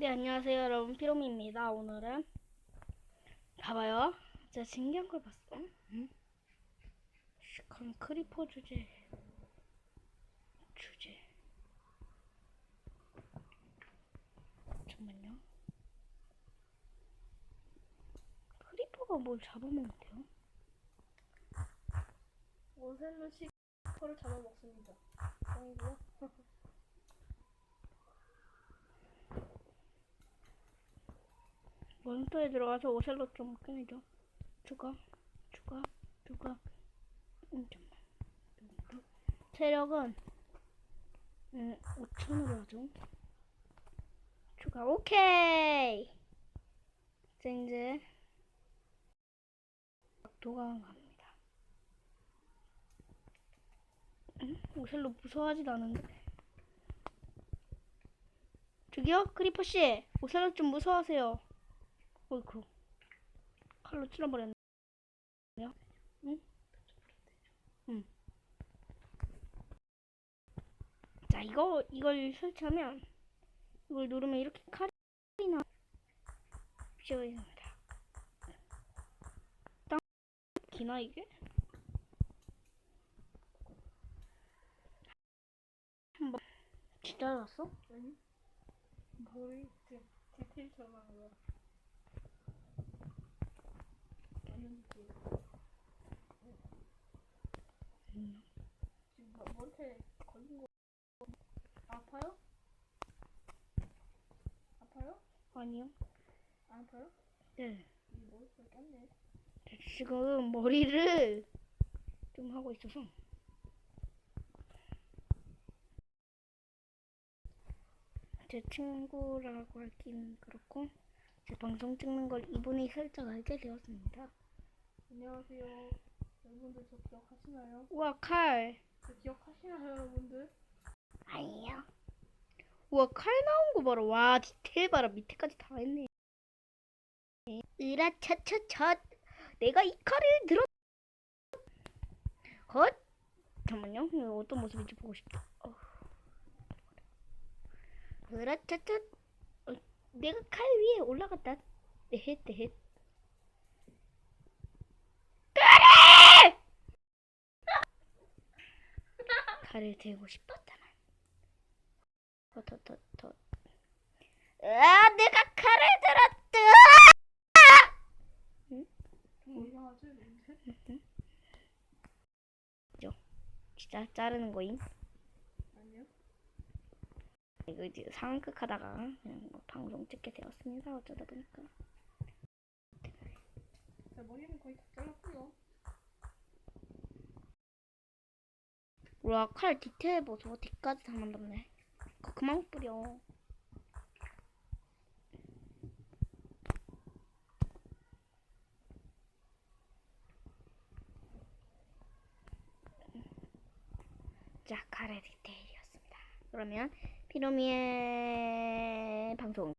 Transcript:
네, 안녕하세요, 여러분. 피로미입니다. 오늘은 봐봐요. 진짜 신기한 걸 봤어. 응? 시컨 크리퍼 주제. 주제. 잠깐만요. 크리퍼가 뭘 잡아먹는 돼요? 원셀로 시커를 잡아먹습니다. 짱이고 요. 몬스터에 들어가서 오셀로 좀 꺼내줘. 추가, 추가, 추가. 음, 잠깐만. 체력은 음, 5천으로 하죠. 추가, 오케이! 자, 이제 도강 갑니다. 음, 오셀로 무서워하지도 않은데. 저기요? 크리퍼씨! 오셀로 좀 무서워하세요. 어이쿠 칼로 찔러버렸네 응? 응. 자 이거 이걸 설치하면 이걸 누르면 이렇게 칼이 나 비어있습니다 땅 기나 이게? 한번 기다렸어? 아니? 머리 디- 디테일처럼 하는 거야. 완전 디테일. 음. 지금 머- 머리카락에 걸린 거 아파요? 아파요? 아니요 안 아파요? 네 이 머리카락 꼈네. 지금 머리를 좀 하고 있어서 제 친구라고 하긴 그렇고 제 방송 찍는 걸 이분이 살짝 알게 되었습니다. 안녕하세요. 여러분들 저 기억하시나요? 우와 칼 저 기억하시나요, 여러분들? 아니요. 우와 칼 나온 거 봐라. 와 디테일 봐라 밑에까지 다 했네. 으라 차차차 내가 이 칼을 들어. 헛 잠깐만요. 이거 어떤 모습인지 보고 싶다. 어. 으라 차차 어, 내가 칼 위에 올라갔다. 네헷 네헷. 그래! 칼을 들고 싶었다만. 더더더더. 아, 내가 칼을 들었다. 좀 이상하지, 여러분들? 진짜 자르는 거임. 아니요. 이거 이제 상황극 하다가 그냥 뭐 방송 찍게 되었습니다. 어쩌다 보니까. 제 머리는 거의 다 잘랐고요. 와, 칼 디테일 보소. 뒤까지 다 만들었네. 그만 뿌려. 자, 칼의 디테일이었습니다. 그러면 피로미의 방송